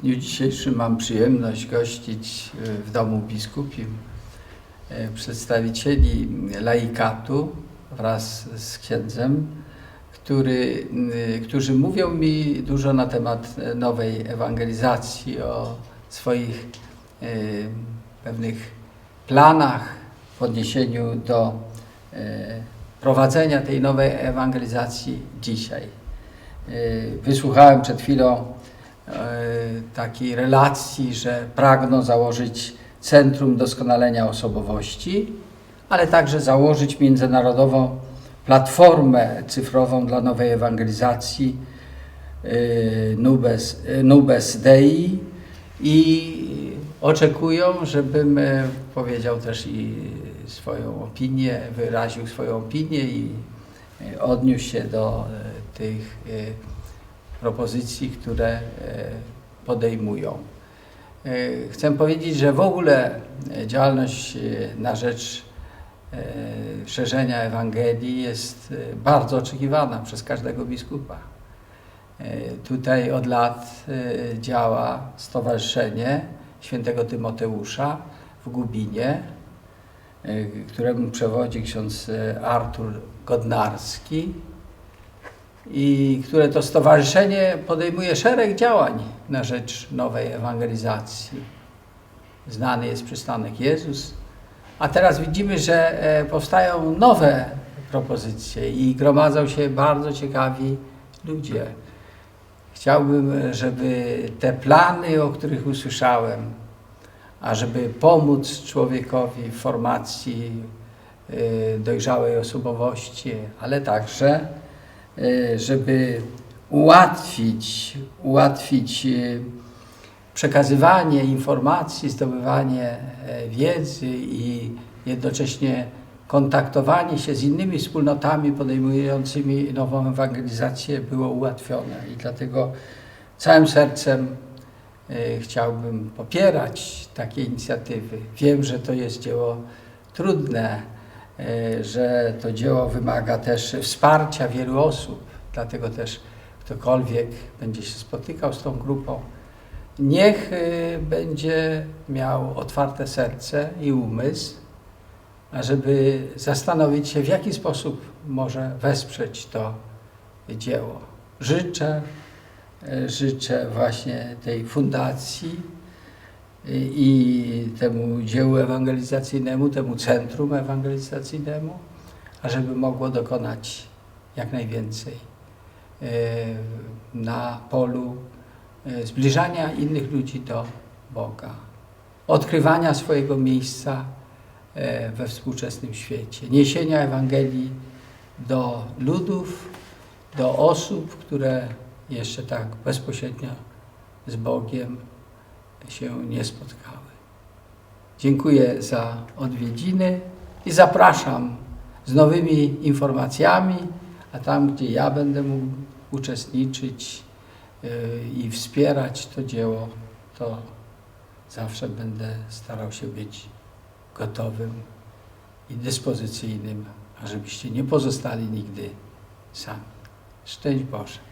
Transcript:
W dniu dzisiejszym mam przyjemność gościć e, w domu biskupim e, przedstawicieli laikatu wraz z księdzem, który, m, którzy mówią mi dużo na temat e, nowej ewangelizacji, o swoich e, pewnych planach w odniesieniu do e, prowadzenia tej nowej ewangelizacji dzisiaj. E, Wysłuchałem przed chwilą e, takiej relacji, że pragną założyć Centrum Doskonalenia Osobowości, ale także założyć międzynarodową platformę cyfrową dla nowej ewangelizacji e, Nubes, e, Nubes Dei. I oczekują, żebym e, powiedział też i swoją opinię, wyraził swoją opinię i e, odniósł się do e, tych e, propozycji, które e, podejmują. E, Chcę powiedzieć, że w ogóle e, działalność na rzecz szerzenia Ewangelii jest bardzo oczekiwana przez każdego biskupa. Tutaj od lat działa Stowarzyszenie Świętego Tymoteusza w Gubinie, któremu przewodzi ksiądz Artur Godnarski i które to stowarzyszenie podejmuje szereg działań na rzecz nowej ewangelizacji. Znany jest przystanek Jezus, a teraz widzimy, że e, powstają nowe propozycje i gromadzą się bardzo ciekawi ludzie. Chciałbym, żeby te plany, o których usłyszałem, a żeby pomóc człowiekowi w formacji y, dojrzałej osobowości, ale także, żeby ułatwić, ułatwić y, przekazywanie informacji, zdobywanie e, wiedzy i jednocześnie kontaktowanie się z innymi wspólnotami podejmującymi nową ewangelizację było ułatwione. I dlatego całym sercem e, chciałbym popierać takie inicjatywy. Wiem, że to jest dzieło trudne, e, że to dzieło wymaga też wsparcia wielu osób, dlatego też ktokolwiek będzie się spotykał z tą grupą, niech y, będzie miał otwarte serce i umysł, ażeby zastanowić się, w jaki sposób może wesprzeć to dzieło. Życzę, y, życzę właśnie tej fundacji i temu dziełu ewangelizacyjnemu, temu centrum ewangelizacyjnemu, ażeby mogło dokonać jak najwięcej y, na polu e, zbliżania innych ludzi do Boga, odkrywania swojego miejsca e, we współczesnym świecie, niesienia Ewangelii do ludów, do osób, które jeszcze tak bezpośrednio z Bogiem się nie spotkały. Dziękuję za odwiedziny i zapraszam z nowymi informacjami, a tam, gdzie ja będę mógł uczestniczyć, y, i wspierać to dzieło, to zawsze będę starał się być gotowym i dyspozycyjnym, ażebyście nie pozostali nigdy sami. Szczęść Boże.